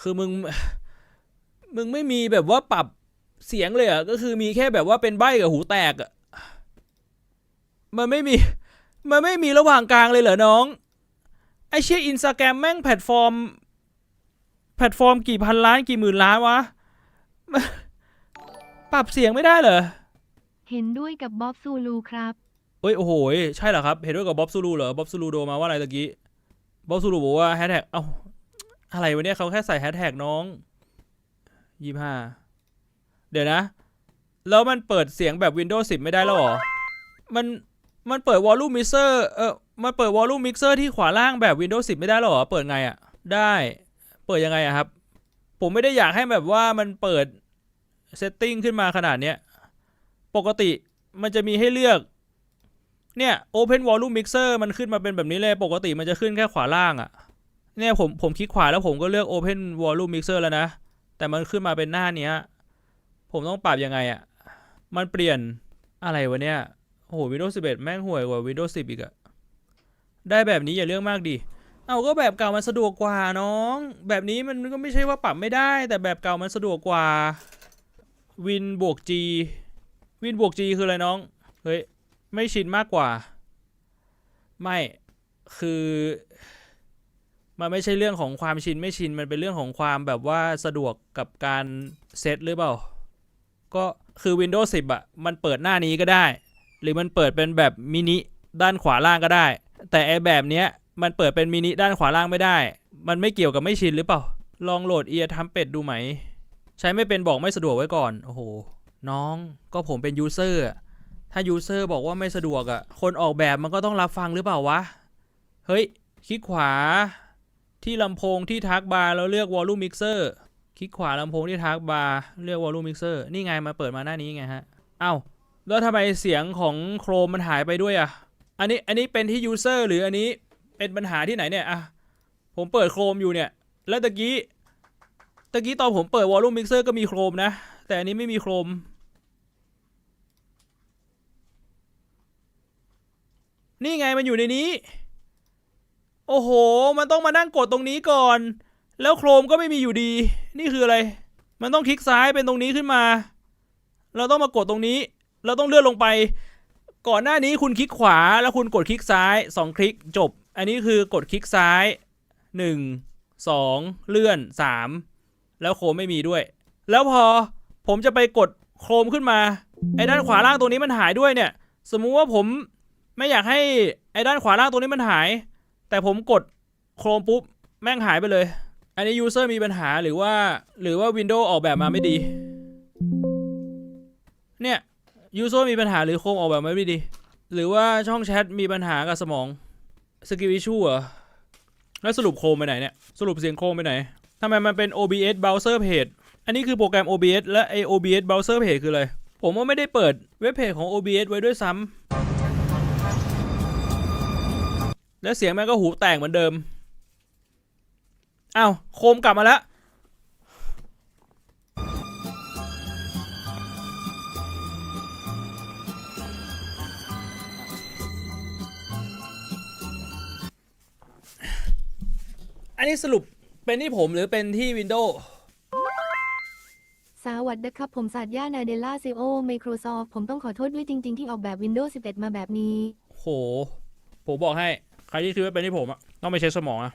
คือมึง มึงไม่มีแบบว่าปรับเสียงเลยอะ ก็คือมีแค่แบบว่าเป็นใบกับหูแตกอะ มันไม่มี มันไม่มีระหว่างกลางเลยเหรอน้อง ไอเชี่ยอินสตาแกรมแม่งแพลตฟอร์ม แพลตฟอร์มกี่พันล้านกี่หมื่นล้านวะมันปรับเสียงไม่ได้เหรอ เห็นด้วยกับบ๊อบซูลูครับ เอ้ยโอ้โหยใช่เหรอครับ เห็นด้วยกับบ๊อบซูลูเหรอบ๊อบซูลูโดมาว่าอะไรตะกี้บ๊อบซูลูบอกว่าแฮชแท็กเอ้า อะไรวะเนี่ยเขาแค่ใส่แฮชแท็กน้องยี่ห้าเดี๋ยวนะ แล้วมันเปิดเสียงแบบ Windows 10 ไม่ได้แล้วเหรอ มัน มันเปิด Volume Mixer เออมันเปิด Volume Mixer ที่ขวาล่างแบบ Windows 10 ไม่ได้แล้วเหรอ เปิดไงอะ่ะได้ เปิดยังไงอะครับ ผมไม่ได้อยากให้แบบว่ามันเปิดเซตติ้งขึ้นมาขนาดเนี้ย ปกติมันจะมีให้เลือก เนี่ย Open Volume Mixer มันขึ้นมาเป็นแบบนี้เลย ปกติมันจะขึ้นแค่ขวาล่างอะ่ะ เนี่ยผมผมคลิกขวาแล้วผมก็เลือก Open Volume Mixer แล้วนะ แต่มันขึ้นมาเป็นหน้าเนี้ย ผมต้องปรับยังไงอะ่ะ มันเปลี่ยนอะไรวะเนี่ย โอ้โห Windows 11 แม่งห่วยกว่า Windows 10 อีกอะได้แบบนี้อย่าเรื่องมากดิ เอาก็แบบเก่ามันสะดวกกว่าน้อง แบบนี้มันก็ไม่ใช่ว่าปรับไม่ได้ แต่แบบเก่ามันสะดวกกว่า Win บวก G Win บวก G คืออะไรน้อง เฮ้ย ไม่ชินมากกว่า ไม่ คือ มันไม่ใช่เรื่องของความชินไม่ชินมันเป็นเรื่องของความแบบว่าสะดวกกับการเซตหรือเปล่า ก็คือ Windows 10อะมันเปิดหน้านี้ก็ได้ หรือมันเปิดเป็นแบบมินิด้านขวาล่างก็ได้ แต่ไอแบบเนี้ยมันเปิดเป็นมินิด้านขวาล่างไม่ได้ มันไม่เกี่ยวกับไม่ชินหรือเปล่า ลองโหลดเอียทำเป็ดดูไหม ใช้ไม่เป็นบอกไม่สะดวกไว้ก่อน โอ้โห น้องก็ผมเป็นยูเซอร์อะถ้ายูเซอร์บอกว่าไม่สะดวกอะ่ะคนออกแบบมันก็ต้องรับฟังหรือเปล่าวะ เฮ้ย คลิกขวา ที่ลำโพงที่ทักบาร์แล้วเลือก Volume Mixer คลิกขวาลำโพงที่ทักบาร์เลือก Volume Mixer นี่ไงมาเปิดมาหน้านี้ไงฮะเอ้าแล้วทำไมเสียงของโครมมันหายไปด้วยอะ่ะอันนี้อันนี้เป็นที่ยูเซอร์หรืออันนี้เป็นปัญหาที่ไหนเนี่ยอะผมเปิดโครมอยู่เนี่ย แล้วตะกี้ตะกี้ตอนผมเปิด Volume Mixer ก็มีโครมนะ แต่อันนี้ไม่มีโครมนี่ไงมันอยู่ในนี้ โอ้โห มันต้องมานั่งกดตรงนี้ก่อน แล้วโครมก็ไม่มีอยู่ดี นี่คืออะไร มันต้องคลิกซ้ายเป็นตรงนี้ขึ้นมา เราต้องมากดตรงนี้ เราต้องเลื่อนลงไป ก่อนหน้านี้คุณคลิกขวา แล้วคุณกดคลิกซ้ายสองคลิกจบ อันนี้คือกดคลิกซ้ายหนึ่งสองเลื่อนสามแล้วโครมไม่มีด้วย แล้วพอผมจะไปกดโครมขึ้นมา ไอ้ด้านขวาล่างตรงนี้มันหายด้วยเนี่ย สมมุติว่าผมไม่อยากให้ไอ้ด้านขวาล่างตรงนี้มันหาย แต่ผมกดโครมปุ๊บ แม่งหายไปเลย อันนี้ยูเซอร์มีปัญหาหรือว่า หรือว่า Windows ออกแบบมาไม่ดี เนี่ยยูเซอร์มีปัญหาหรือโครมออกแบบมาไม่ดี หรือว่าช่องแชทมีปัญหากับสมองสกิลอิชูเหรอแล้วสรุปโครมไปไหนเนี่ย สรุปเสียงโครมไปไหนทำไมมันเป็น OBS Browser Page อันนี้คือโปรแกรม OBS และไอ OBS Browser Page คืออะไร ผมว่าไม่ได้เปิดเว็บเพจของ OBS ไว้ด้วยซ้ำ แล้วเสียงแม่งก็หูแตกเหมือนเดิมอ้าวโคมกลับมาแล้วอันนี้สรุปเป็นที่ผมหรือเป็นที่ Windows สวัสดีครับ ผมสัตย่านาเดล่าซีโอ Microsoft ผมต้องขอโทษด้วยจริง ๆ ที่ออกแบบ Windows 11 มาแบบนี้ โห ผมบอกให้ ใครที่คิดว่าเป็นที่ผมอะต้องไปเช็คสมองอะ